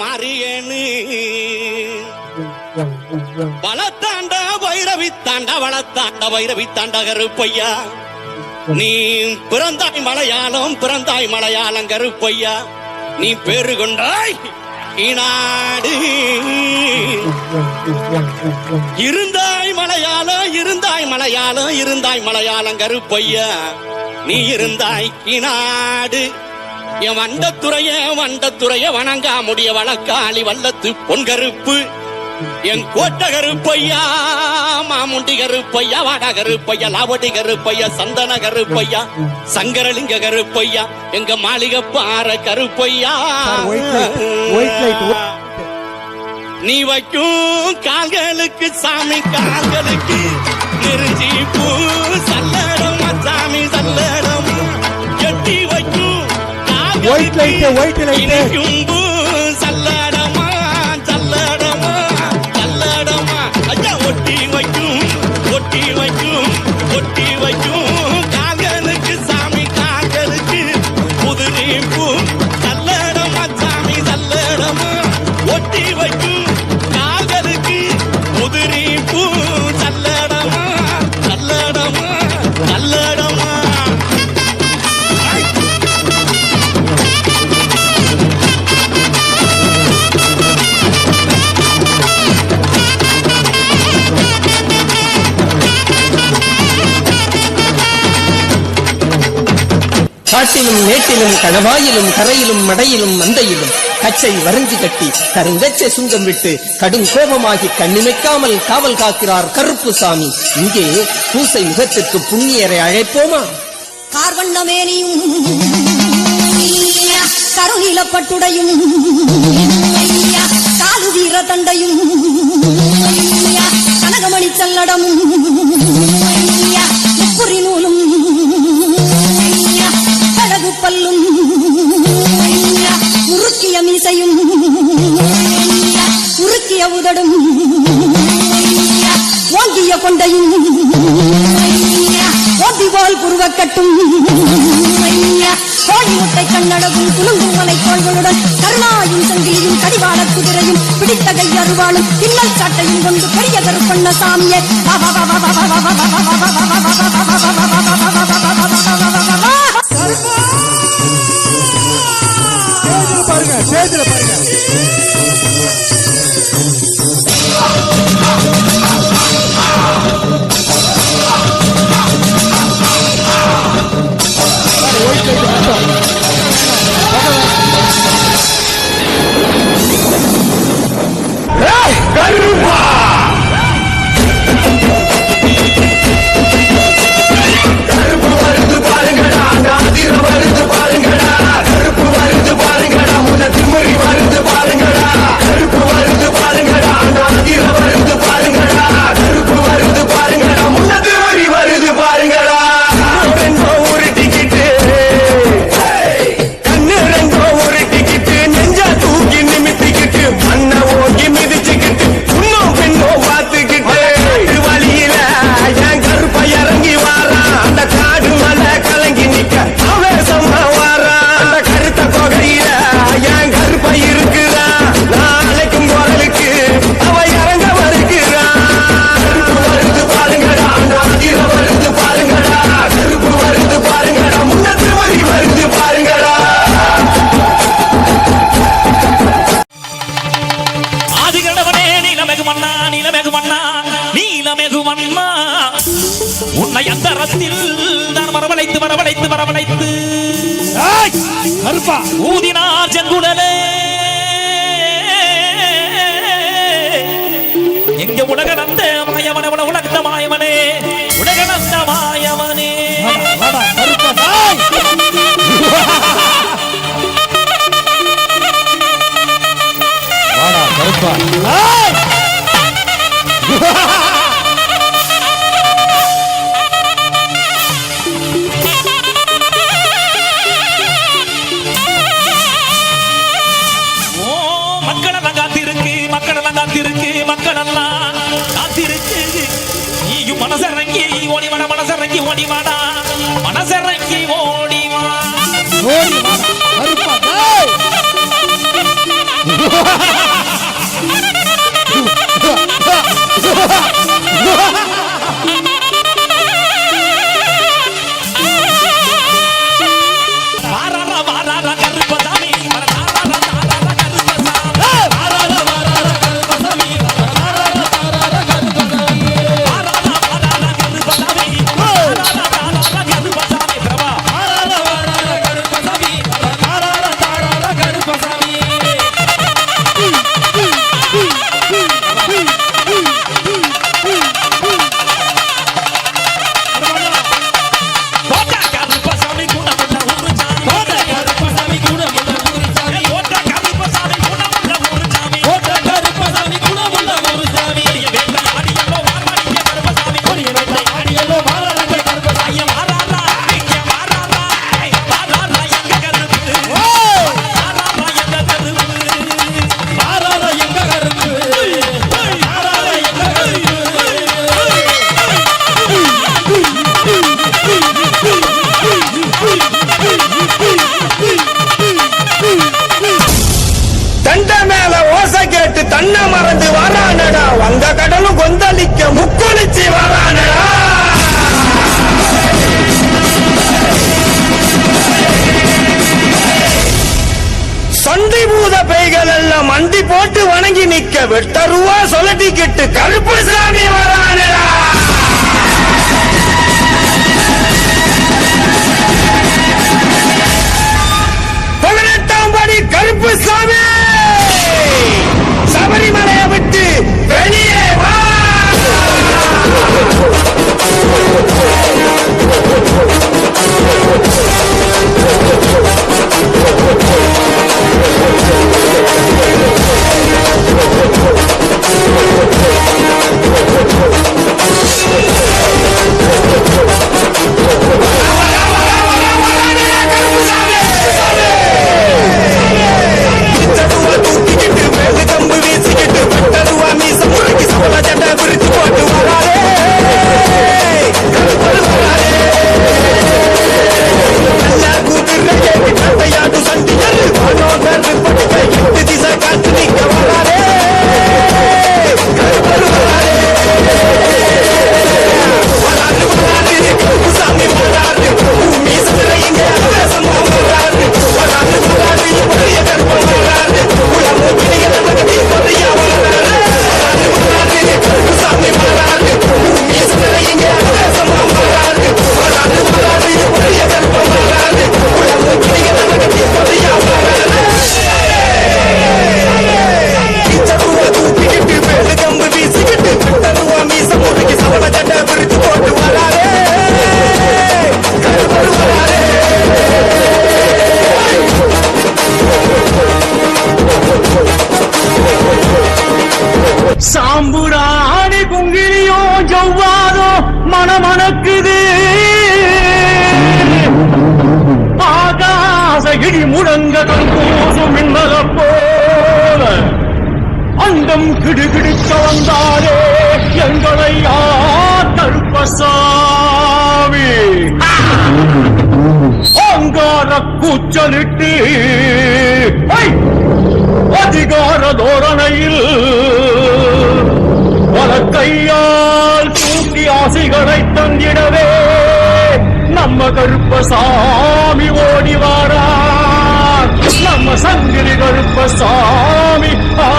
மாறியனு. வளத்தாண்ட வைரவி தாண்ட வளத்தாண்ட வைரவி தாண்ட கருப்பையா. நீ பிறந்தாய் மலையாளம் பிறந்தாய் மலையாளம் கருப்பையா. நீ பேரு கொண்டாய் ஈனாடு இருந்தாய் மலையாளம் இருந்தாய் மலையாளம் இருந்தாய் மலையாளம் கருப்பையா. நீ இருந்தாய் கிநாடு என் வந்த துறைய வந்த துறைய வணங்கா முடிய வழக்காளி வல்லத்து பொன்கருப்பு என் கோட்டகரு பையா மாமுண்டிகரு பையா வாடகரு பையா லாவடிகரு பையா சந்தனகரு பையா சங்கரலிங்க கரு பையா எங்க மாளிகை பாற கரு பையா நீ வைக்கும் கால்களுக்கு சாமி கால்களுக்கு நெருஞ்சி பூ White light, white light. சல்லடமா சல்லடமா சல்லடமா ஐயா ஒட்டி வைக்கும் ஒட்டி வைக்கும் ஒட்டி வைக்கும் காட்டிலும் மேட்டிலும் கணவாயிலும் கரையிலும் மடையிலும் மந்தையிலும் கச்சை வரைஞ்சு கட்டி கருங்கச்சை சுங்கம் விட்டு கடும் கோபமாகி கண்ணிமைக்காமல் காவல் காக்கிறார் கருப்பு சாமி. இங்கே பூசை முகத்திற்கு புண்ணியரை அழைப்போமா? கார்வண்ணமேனியும் கருநீலப்பட்டுடையும் காலு வீர தண்டையும் கனகமணி சல்லடமும் உருக்கிய உதடும். ஓங்கிய கொண்டையும் ஓட்டி போல் புருவக்கட்டும் கோழி முட்டை கண்ணடகும் குலுங்கும் மலை கோள்களுடன் கருணாயும் சங்கிலியும் கடிவாள குதிரையும் பிடித்த கை அருவாளும் பின்னல் சாட்டையும் கொண்டு பெரிய கருப்பண்ண சாமியே. பாருங்க பாருங்க. வண்ணா நிலமெகு வண்ணா நீலமெகு வண்ணா உன்னை அந்த ரத்தில் நான் வரவழைத்து வரவழைத்து வரவழைத்து. ஊதினார் செங்குடலே. எங்க உலக நந்த மாயவன உலகத்த மாயவனே உலக நந்த மாயவனே. கருப்பா இறங்கி ஓடிவாடா. மனசிறங்கி ஓடிவா. ஓடிவா. நிக்க வெட்டருவா சொலட்டி கெட்டு கருப்பு சாமி வரானே. ஒவ்வாதோ மனமணக்குது. ஆகாச இடி முழங்ககள் கூசும் மின்னல போல. அண்டம் கிடுகிடுக்க வந்தாரே எங்களை யார் தடுப்பசாமி அங்கார கூச்சலிட்டு அதிகார தோரணையில் வழக்கையா ஆசைகளை தந்திடவே நம்ம கருப்பசாமி ஓடி வாரார் நம்ம சங்கிலி கருப்பசாமி ஆ.